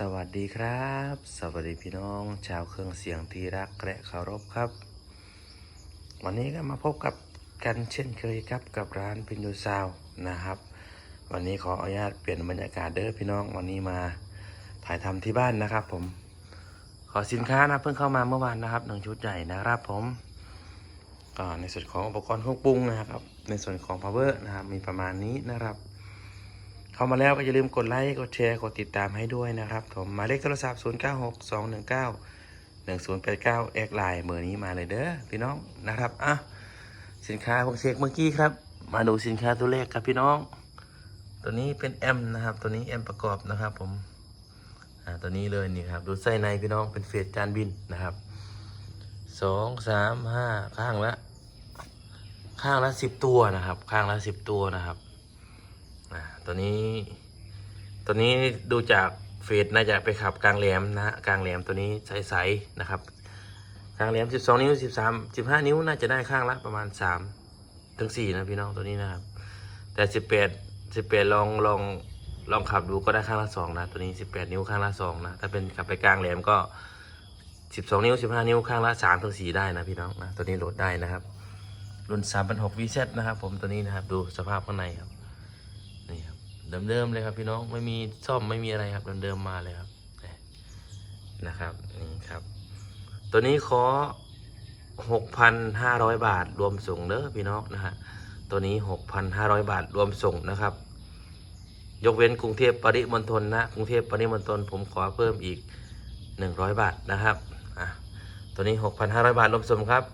สวัสดีครับ สวัสดีพี่น้อง ชาวเครื่องเสียงที่รักและเคารพครับ วันนี้ก็มาพบกับกันเช่นเคยครับกับร้านพินโยซาวนะครับ วันนี้ขออนุญาตเปลี่ยนบรรยากาศเด้อพี่น้องวันนี้มาถ่ายทำที่บ้านนะครับ ผม ขอสินค้านะเพิ่งเข้ามาเมื่อวานนะครับหนึ่งชุดใหญ่นะครับผมก็ในส่วนของอุปกรณ์เครื่องปรุงนะครับ ในส่วนของ power นะครับมีประมาณนี้นะครับ เข้ามาแล้วก็อย่าลืมกดไลค์ กดแชร์ กดติดตามให้ด้วยนะครับผมหมายเลขโทรศัพท์ 0 9 6 2 1 9 1 0 8 9แอดไลน์เบอร์นี้มาเลยเด้อพี่น้องนะครับอะสินค้าผมเช็คเมื่อกี้ครับ มาดูสินค้าตัวเลขครับพี่น้อง ตัวนี้เป็นแอมนะครับ ตัวนี้แอมประกอบนะครับผมอ่าตัวนี้เลยนี่ครับ ดูไส้ในพี่น้องเป็นเฟสจานบินนะครับสองสามห้าข้างละข้างละสิบตัวนะครับ ข้างละสิบตัวนะครับ ตัวนี้ตัวนี้ดูจากเฟสน่าจะไปขับกลางแหลมนะกลางแหลมตัวนี้ใสๆนะครับ กลางแหลม 12 นิ้ว 13 15 นิ้วน่าจะได้ข้างละประมาณ 3 ถึง 4 นะพี่น้องตัวนี้นะครับ แต่ 18 18 ลองลองลองขับดูก็ได้ข้างละ 2 นะ ตัวนี้ 18 นิ้วข้างละ 2 นะ ถ้าเป็นขับไปกลางแหลมก็ 12 นิ้ว 15 นิ้วข้างละ 3 ถึง 4 ได้นะพี่น้องนะตัวนี้โหลดได้นะครับรุ่น3,600 VZ นะครับผมตัวนี้นะครับดูสภาพข้างในครับ เดิมๆเลยครับ พี่น้องไม่มีซ่อมไม่มีอะไรครับเดิมๆมาเลยครับนะครับนี่ครับ ตัวนี้ขอหกพันห้าร้อยบาทรวมส่งเด้อพี่น้องนะฮะตัวนี้หกพันห้าร้อยบาทรวมส่งนะครับ ยกเว้นกรุงเทพปริมณฑลนะกรุงเทพปริมณฑลผมขอเพิ่มอีกหนึ่งร้อยบาทนะครับอะตัวนี้หกพันห้าร้อยบาทรวมส่งครับ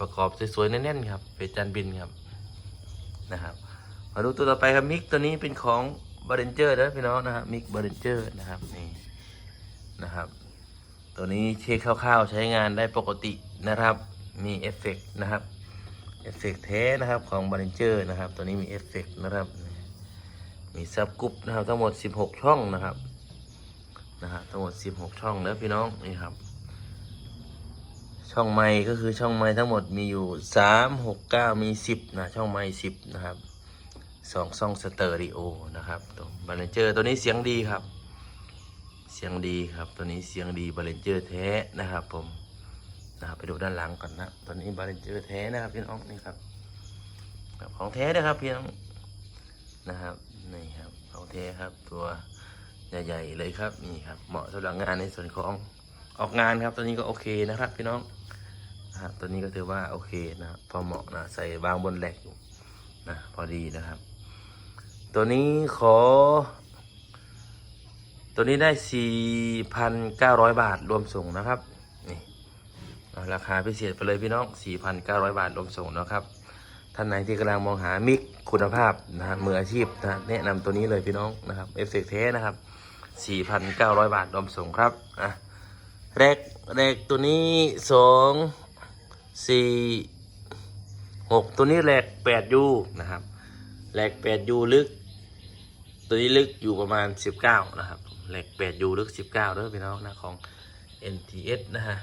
ประกอบสวยๆแน่นๆครับเป็นจานบินครับนะครับ มาดูตัวต่อไปครับมิกตัวนี้เป็นของบาร์เรนเจอร์นะพี่น้องนะครับมิกบาร์เรนเจอร์นะครับนี่นะครับ ตัวนี้เช็คคร่าวๆใช้งานได้ปกตินะครับ มีเอฟเฟกต์นะครับเอฟเฟกต์แท้นะครับของบาร์เรนเจอร์นะครับ ตัวนี้มีเอฟเฟกต์นะครับ มีซับกรุ๊ปนะครับทั้งหมด 16 ช่องนะครับนะฮะทั้งหมด 16 ช่องแล้วพี่น้องนี่ครับ ช่องไม้ก็คือช่องไม้ทั้งหมดมีอยู่ 3 6 9 มี 10นะช่องไม้10 นะครับ สองซ่องสเตอริโอนะครับตัวบาลนเจอร์ตัวนี้เสียงดีครับ เสียงดีครับตัวนี้เสียงดีบาลนเจอร์แท้นะครับ ผมนะครับไปดูด้านหลังก่อนนะตัวนี้บาลนเจอร์แท้นะครับพี่น้องนี่ครับของแท้นะครับพี่น้องนะครับนี่ครับของแท้ครับตัวใหญ่ๆเลยครับนี่ครับเหมาะสำหรับงานในส่วนของออกงานครับตัวนี้ก็โอเคนะครับพี่น้องนะครับตัวนี้ก็ถือว่าโอเคนะพอเหมาะนะใส่วางบนแหลกอยู่นะพอดีนะครับ ตัวนี้ขอ ตัวนี้ได้ 4,900 บาทรวมส่งนะครับนี่ราคาพิเศษไปเลยพี่น้อง 4,900 บาทรวมส่งนะครับ ท่านไหนที่กำลังมองหามิกคุณภาพนะฮะมืออาชีพนะแนะนำตัวนี้เลยพี่น้องนะครับเอฟเฟกเทนะครับ 4,900 บาทรวมส่งครับอะแรกแรกตัวนี้2 4 6ตัวนี้แรก8ยูนะครับ แรก8ยูลึก ตัวนี้ลึกอยู่ประมาณ19นะครับแหลก8ยูลึก19เด้อพี่น้องนะของ NTS นะฮะ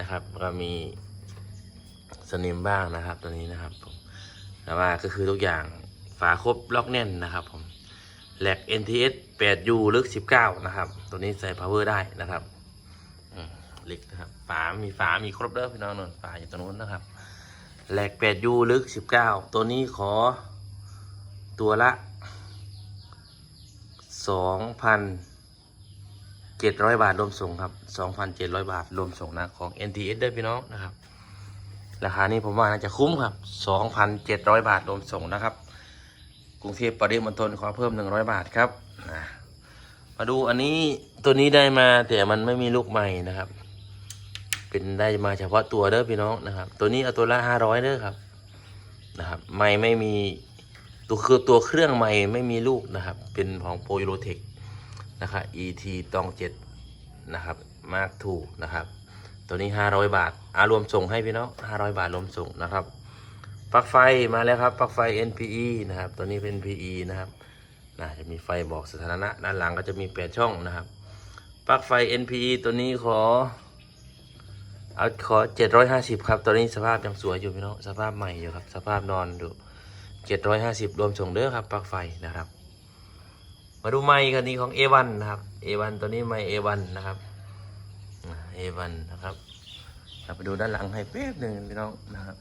นะครับก็มีสนิมบ้างนะครับตัวนี้นะครับผมแต่ว่าก็คือทุกอย่างฝาครบล็อกแน่นนะครับผมแหลก NTS 8 U ลึก 19 นะครับ ตัวนี้ใส่ power ได้นะครับอืมลึกนะครับ ฝา มีฝา มีครบเด้อพี่น้องนนฝาอยู่ตรงนู้นนะครับ แหลก 8 U ลึก 19 ตัวนี้ขอ ตัวละสองพันเจ็ดร้อยบาทรวมส่งครับสองพันเจ็ดร้อยบาทรวมส่งนะของ NTS ด้วยพี่น้องนะครับ ราคานี้ผมว่าน่าจะคุ้มครับสองพันเจ็ดร้อยบาทรวมส่งนะครับ กรุงเทพปริมณฑลขอเพิ่มหนึ่งร้อยบาทครับนะมาดูอันนี้ตัวนี้ได้มาแต่มันไม่มีลูกใหม่นะครับ เป็นได้มาเฉพาะตัวเด้อพี่น้องนะครับ ตัวนี้เอาตัวละห้าร้อยเด้อครับนะครับ ไม่ไม่มี ตัวคือตัวเครื่องใหม่ไม่มีลูกนะครับ เป็นของโปรยูโรเทคนะครับ ET ตองเจ็ดนะครับมาร์คทูนะครับตัวนี้ 500 บาทอารวมส่งให้พี่น้อง500 บาทรวมส่งนะครับปลั๊กไฟมาแล้วครับปลั๊กไฟ NPE นะครับ ตัวนี้เป็น PE นะครับนะจะมีไฟบอกสถานะ ด้านหลังก็จะมี8ช่องนะครับปลั๊กไฟ NPE ตัวนี้ขอเอาขอ 750 ครับ ตัวนี้สภาพยังสวยอยู่พี่น้องสภาพใหม่อยู่ครับ สภาพนอนดู เจ็ดร้อยห้าสิบรวมส่งเด้อครับปลั๊กไฟนะครับ มาดูไม้คันนี้ของ A1 นะครับ A1 ตัวนี้ไม้ A1 นะครับอ่า A1 นะครับเราไปดูด้านหลังให้แป๊บหนึ่งพี่น้องนะครับ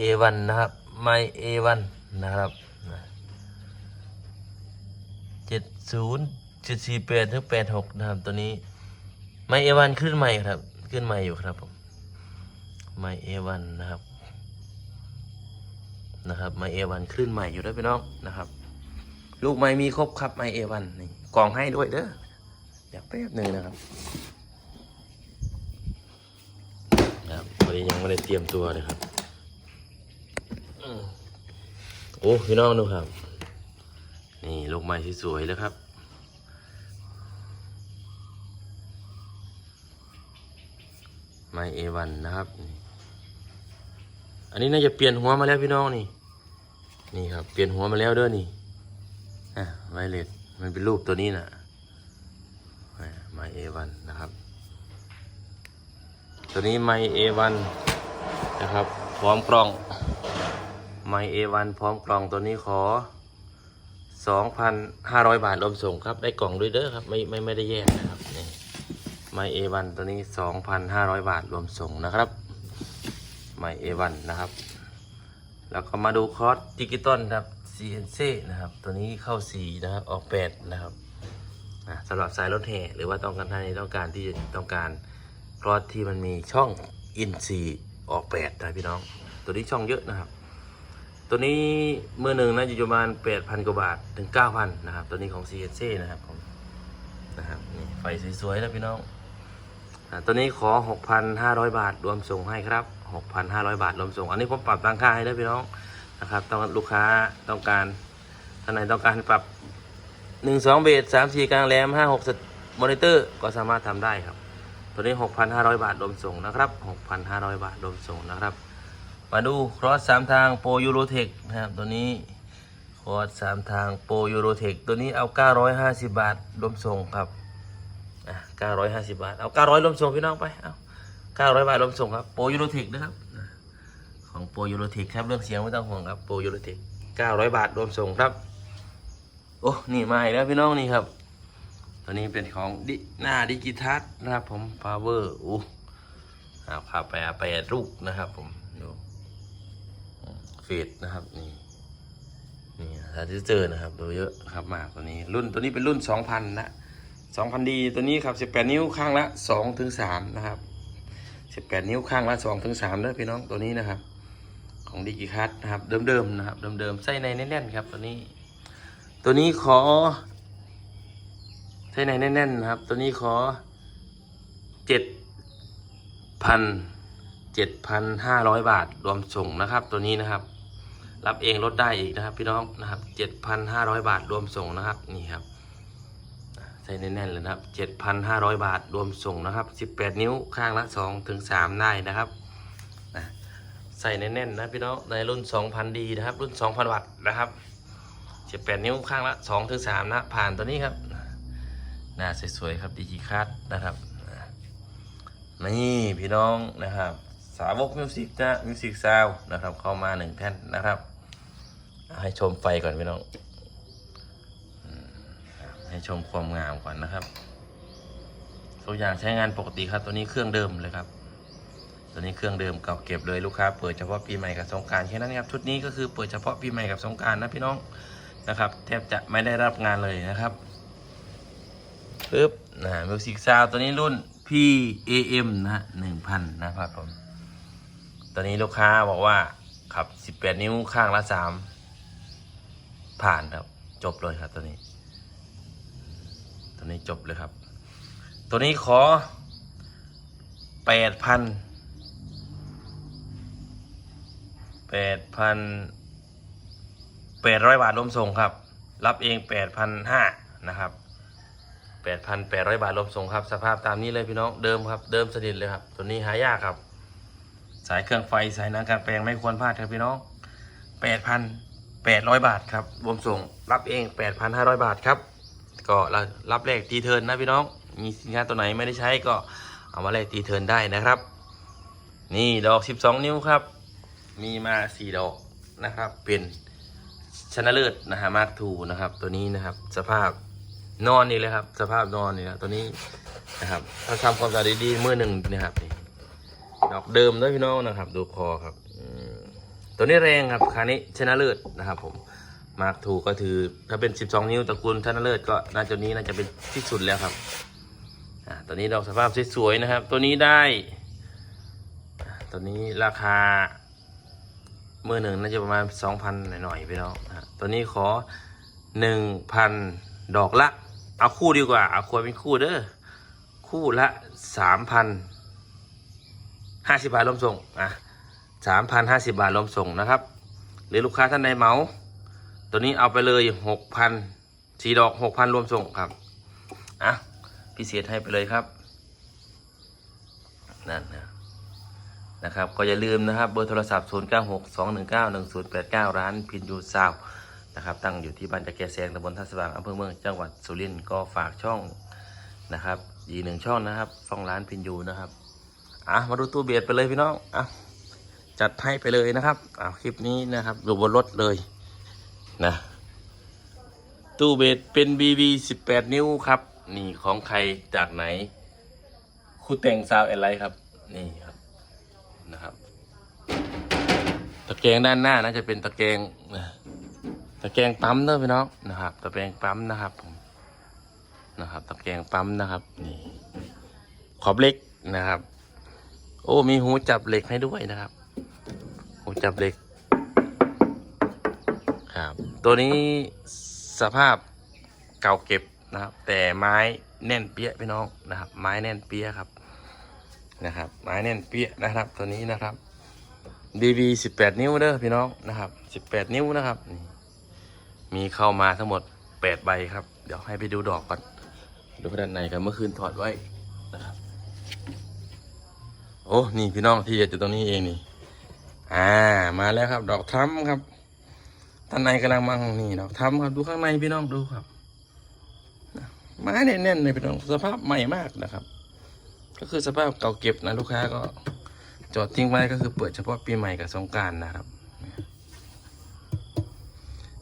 A1 นะครับไม้ A1 นะครับเจ็ดศูนย์เจ็ดสี่แปดถึงแปดหกนะครับ ตัวนี้ไม้ A1 ขึ้นใหม่ครับ ขึ้นใหม่อยู่ครับผมไม้ A1 นะครับ นะครับไม้ A1 ขึ้นใหม่อยู่ด้วยพี่น้องนะครับ ลูกไม้มีครบครับไม้ A1 นี่กล่องให้ด้วยเด้อเดี๋ยวแป๊บหนึ่งนะครับครับวันนี้ยังไม่ได้เตรียมตัวเลยครับโอ้พี่น้องดูครับ นี่ลูกไม้สวยๆเลยครับไม้เอวันนะครับนี่ อันนี้น่าจะเปลี่ยนหัวมาแล้วพี่น้องนี่ นี่ครับเปลี่ยนหัวมาแล้วเด้อนี่อะไวเลสมันเป็นรูปตัวนี้นะ่ะไม้เอวันนะครับ ตัวนี้ไมเอวันนะครับ พร้อมกล่องไมเอวันพร้อมกล่องตัวนี้ขอ 2,500 บาทรวมส่งครับ ได้กล่องด้วยเด้อครับ ไม่ไม่ไม่ได้แยกนะครับนี่ไมเอวันตัวนี้ 2,500 บาทรวมส่งนะครับ ไมเอวันนะครับ แล้วก็มาดูคอร์สดิจิตอลครับ CNC นะครับ ตัวนี้เข้าสีนะครับออกแปดนะครับสำหรับสายรถแห่หรือว่าต้องการท่านนี้ต้องการที่ต้องการคอร์สที่มันมีช่องอินซีออกแปดนะพี่น้อง ตัวนี้ช่องเยอะนะครับ ตัวนี้เมื่อหนึ่งนะอยู่ประมาณแปดพันกว่าบาทถึงเก้าพันนะครับ ตัวนี้ของ CNC นะครับผมนะครับนี่ไฟสวยๆนะพี่น้อง ตัวนี้ขอ 6,500 บาทรวมส่งให้ครับ 6,500 บาทรวมส่ง อันนี้ผมปรับตั้งค่าให้ได้พี่น้องนะครับต้องลูกค้าต้องการท่านไหนต้องการปรับ 1 2 เบส3 4 กลางแรม5 6มอนิเตอร์ก็สามารถทำได้ครับ ตัวนี้ 6,500 บาทรวมส่งนะครับ 6,500 บาทรวมส่งนะครับ มาดูครอสสามทางโปรยูโรเทคนะครับตัวนี้ครอสสามทางโปรยูโรเทคตัวนี้เอา 950 บาทรวมส่งครับ อะ950บาท เอา900รวมส่งพี่น้องไป เอา900บาทรวมส่งครับ โปรยูโรเทคนะครับ ของโปรยูโรเทคครับ เรื่องเสียงไม่ต้องห่วงครับ โปรยูโรเทค900บาทรวมส่งครับ โอ้ นี่มาอีกแล้วพี่น้องนี่ครับ ตัวนี้เป็นของดิหน้าดิจิทัลนะครับผม power อู้เอาขับไปเอาไปรูปนะครับ ผม ดูเฟดนะครับ นี่นี่ถ้าที่เจอนะครับ ดูเยอะครับมากตัวนี้ รุ่นตัวนี้เป็นรุ่น2,000นะ 2,000ดีตัวนี้ครับ 18 นิ้วข้างละ2ถึง3นะครับ 18 นิ้วข้างละ2ถึง3เด้อพี่น้องตัวนี้นะครับ ของดิจิคัทนะครับ เดิมๆนะครับ เดิมๆไส้ในแน่นๆครับ ตัวนี้ ตัวนี้ขอไส้ในแน่นๆนะครับ ตัวนี้ขอ7,000 7,500บาทรวมส่งนะครับ ตัวนี้นะครับ รับเองลดได้อีกนะครับ พี่น้องนะครับ7,500บาทรวมส่งนะครับนี่ครับ ส่แน่นๆเลยนะครับ7,500 บาทรวมส่งนะครับ 18 นิ้วข้างละ2ถึง3ได้นะครับนะใส่แน่นๆนะพี่น้องในรุ่น 2,000 ดีนะครับ รุ่น 2,000 วัตต์นะครับ 18 นิ้วข้างละ2ถึง3นะผ่านตัวนี้ครับหน้าสวยๆครับดิจิคัทนะครับนี่พี่น้องนะครับ สาวกมิวสิกนะมิวสิกซาวนะครับเข้ามาหนึ่งแท่นนะครับ ให้ชมไฟก่อนพี่น้อง ให้ชมความงามก่อนนะครับตัวอย่างใช้งานปกติครับตัวนี้เครื่องเดิมเลยครับ ตัวนี้เครื่องเดิมเก่าเก็บเลยลูกค้าเปิดเฉพาะปีใหม่กับสงการแค่นั้นครับชุดนี้ก็คือเปิดเฉพาะปีใหม่กับสงการนะพี่น้องนะครับแทบจะไม่ได้รับงานเลยนะครับปึ๊บนะมิวสิกซาวตัวนี้รุ่น PAM นะหนึ่งพันนะครับผมตอนนี้ลูกค้าบอกว่าขับ 18 นิ้วข้างละสามผ่านครับ จบเลยครับตัวนี้ ตัวนี้จบเลยครับ ตัวนี้ขอ8,000 8,000 800บาทรวมส่งครับ รับเอง8,500นห้านะครับ8,800บาทรวมส่งครับ สภาพตามนี้เลยพี่น้องเดิมครับ เดิมสนิทเลยครับ ตัวนี้หายากครับ สายเครื่องไฟสายน้ำการแปลงไม่ควรพลาดครับพี่น้อง8,800บาทครับรวมส่ง รับเอง8,500บาทครับ ก็รับแลกตีเทินนะพี่น้อง มีสินค้าตัวไหนไม่ได้ใช้ก็เอามาแลกตีเทินได้นะครับ นี่ดอก 12 นิ้วครับ มีมา 4 ดอกนะครับ เป็นชนะเลิศนะฮะมาร์คทูนะครับ ตัวนี้นะครับ สภาพนอนนี่เลยครับ สภาพนอนนี่นะตัวนี้นะครับถ้าทำความสะอาดดีๆมือหนึ่งนะครับดอกเดิมด้วยพี่น้องนะครับ ดูคอครับตัวนี้แรงครับคันนี้ชนะเลิศนะครับผม มาร์คทูก็ถือ ถ้าเป็น 12 นิ้วตระกูลชนเลิศก็น่าจะนี้น่าจะเป็นที่สุดแล้วครับอ่าตัวนี้ดอกสภาพสวยๆนะครับ ตัวนี้ได้ตัวนี้ราคาเมื่อหนึ่งน่าจะประมาณสองพันหน่อยๆพี่น้องนะตัวนี้ขอหนึ่งพันดอกละ เอาคู่ดีกว่า เอาควรเป็นคู่เด้อคู่ละสามพันห้าสิบบาทรวมส่งอะสามพันห้าสิบบาทรวมส่งนะครับ หรือลูกค้าท่านใดเหมา ตัวนี้เอาไปเลยหกพันสี่ดอกหกพันรวมส่งครับ อะ พิเศษให้ไปเลยครับ นั่นนะนะครับ ก็อย่าลืมนะครับ เบอร์โทรศัพท์ 0 9 6 2 1 9 1 0 8 9 ร้านพินยูซาวนะครับ ตั้งอยู่ที่บ้านตะแกแซงตำบลท่าสว่างอำเภอเมืองจังหวัดสุรินทร์ก็ฝากช่องนะครับอีกหนึ่งช่องนะครับช่องร้านพินยูนะครับ อะ มาดูตู้เบียดไปเลยพี่น้อง อะ จัดให้ไปเลยนะครับอะคลิปนี้นะครับอยู่บนรถเลย นะ ตู้เบียดเป็น BB 18 นิ้วครับ นี่ของใครจากไหนคู่แต่งซาวอะไรครับ นี่ครับนะครับ ตะแกรงด้านหน้าน่าจะเป็นตะแกรงตะแกรงปั๊มเนอะพี่น้องนะครับ ตะแกรงปั๊มนะครับผมนะครับ ตะแกรงปั๊มนะครับนี่ขอบเหล็กนะครับ โอ้มีหูจับเหล็กให้ด้วยนะครับ หูจับเหล็ก ครับ ตัวนี้สภาพเก่าเก็บนะครับ แต่ไม้แน่นเปี้ยพี่น้องนะครับ ไม้แน่นเปี้ยครับนะครับ ไม้แน่นเปี้ยนะครับ ตัวนี้นะครับ DV 18นิ้วเด้อพี่น้องนะครับ18นิ้วนะครับ มีเข้ามาทั้งหมด8ใบครับ เดี๋ยวให้ไปดูดอกก่อนดูด้านในกันเมื่อคืนถอดไว้นะครับ โอ้นี่พี่น้องที่อยู่ตรงนี้เองนี่ อ่ามาแล้วครับ ดอกทรัมป์ครับ ด้านในกำลังมังนี่ดอกทรัมป์ครับดูข้างในพี่น้องดูครับไม้แน่นๆเลยพี่น้องสภาพใหม่มากนะครับ ก็คือสภาพเก่าเก็บนะลูกค้าก็จอดทิ้งไว้ก็คือเปิดเฉพาะปีใหม่กับสงการนะครับ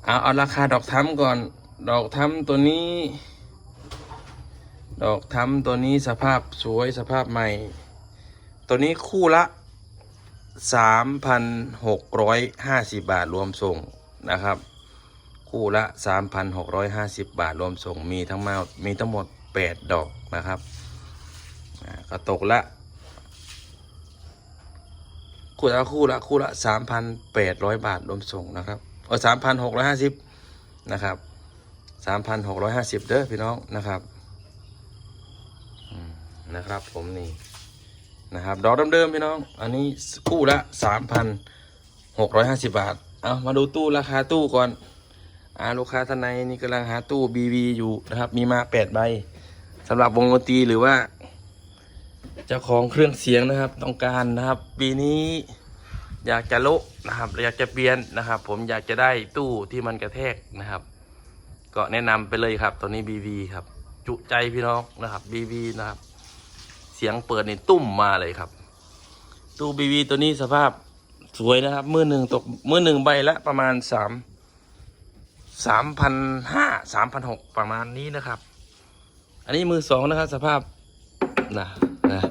เอาเอาราคาดอกทั้มก่อน ดอกทั้มตัวนี้ ดอกทั้มตัวนี้สภาพสวยสภาพใหม่ ตัวนี้คู่ละสามพันหกร้อยห้าสิบบาทรวมส่ง นะครับ คู่ละสามพันหกร้อยห้าสิบบาทรวมส่งมีทั้งหมดมีทั้งหมดแปดดอกนะครับก็ตกละคู่ละคู่ละคู่ละสามพันแปดร้อยบาทรวมส่งนะครับเออสามพันหกร้อยห้าสิบนะครับสามพันหกร้อยห้าสิบเด้อพี่น้องนะครับนะครับผมนี่นะครับดอกเดิมๆพี่น้อง อันนี้คู่ละสามพันหกร้อยห้าสิบบาท เอามาดูตู้ราคาตู้ก่อน อ่าลูกค้าท่านในนี่กำลังหาตู้ BV อยู่นะครับ มีมาแปดใบสำหรับวงดนตรีหรือว่า เจ้าของเครื่องเสียงนะครับ ต้องการนะครับ ปีนี้อยากจะโละนะครับอยากจะเปลี่ยนนะครับ ผมอยากจะได้ตู้ที่มันกระแทกนะครับ ก็แนะนำไปเลยครับ ตัวนี้ BV ครับ จุใจพี่น้องนะครับ BV นะครับ เสียงเปิดนี่ตุ้มมาเลยครับ ตู้ BV ตัวนี้สภาพ สวยนะครับ มือหนึ่งตกมือหนึ่งใบละประมาณสามสามพันห้าสามพันหกประมาณนี้นะครับ อันนี้มือสองนะครับ สภาพนะนะ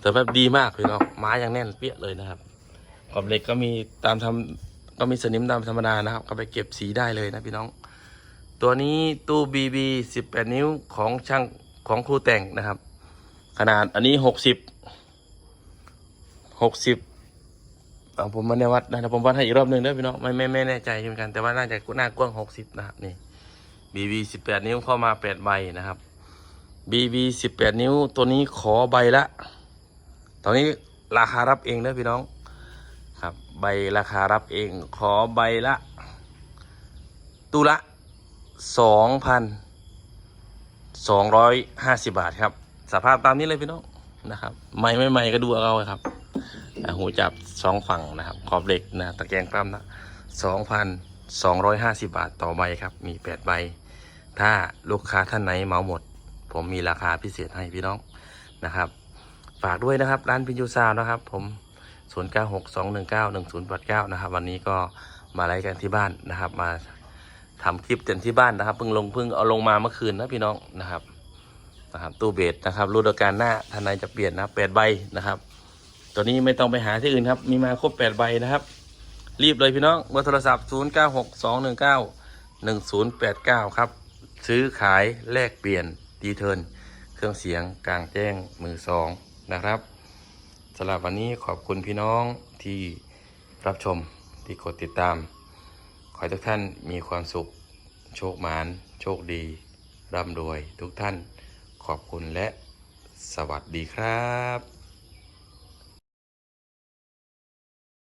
แต่แบบดีมากพี่น้องไม้ยังแน่นเปี้ยเลยนะครับขอบเหล็กก็มีตามทำก็มีสนิมตามธรรมดานะครับ ก็ไปเก็บสีได้เลยนะพี่น้อง ตัวนี้ตู้ BB 18นิ้วของช่างของครูแต่งนะครับ ขนาดอันนี้60 60 เอาผมมาในวัดนะผมวัดให้อีกรอบหนึ่งเด้พี่น้องไม่ไม่ไม่แน่ใจเหมือนกัน แต่ว่าน่าจะหน้ากว้าง60นะครับนี่ BB 18นิ้วเข้ามา8ใบนะครับ BB 18นิ้วตัวนี้ขอใบละ ตอนนี้ราคารับเองนะพี่น้อง ครับใบราคารับเอง ขอใบละตุละสองพันสองร้อยห้าสิบบาทครับ สภาพตามนี้เลยพี่น้องนะครับ ใหม่ไม่ใหม่ก็ดูเอาครับ หูจับสองฝั่งนะครับ ขอบเหล็กนะตะแกรงปั๊มนะสองพันสองร้อยห้าสิบาทต่อใบครับ มีแปดใบ ถ้าลูกค้าท่านไหนเหมาหมด ผมมีราคาพิเศษให้พี่น้องนะครับ ฝากด้วยนะครับ ร้านพินยูซาวนะครับ ผม0 9 6 2 1 9 1 0 8 9นะครับ วันนี้ก็มาไลฟ์กันที่บ้านนะครับ มาทำคลิปกันที่บ้านนะครับเพิ่งลงเพิ่งเอาลงมาเมื่อคืนนะพี่น้องนะครับนะครับตู้เบสนะครับฤดูกาลหน้าทนายจะเปลี่ยนนะแปดใบนะครับ ตัวนี้ไม่ต้องไปหาที่อื่นครับ มีมาครบแปดใบนะครับ รีบเลยพี่น้องเบอร์โทรศัพท์ 0 9 6 2 1 9 1 0 8 9 ครับ ซื้อขายแลกเปลี่ยนดีเทิร์นเครื่องเสียงกลางแจ้งมือสองนะครับสำหรับวันนี้ขอบคุณพี่น้องที่รับชมที่กดติดตาม ขอให้ทุกท่านมีความสุข โชคหมาน โชคดี ร่ำรวยทุกท่านขอบคุณและสวัสดีครับ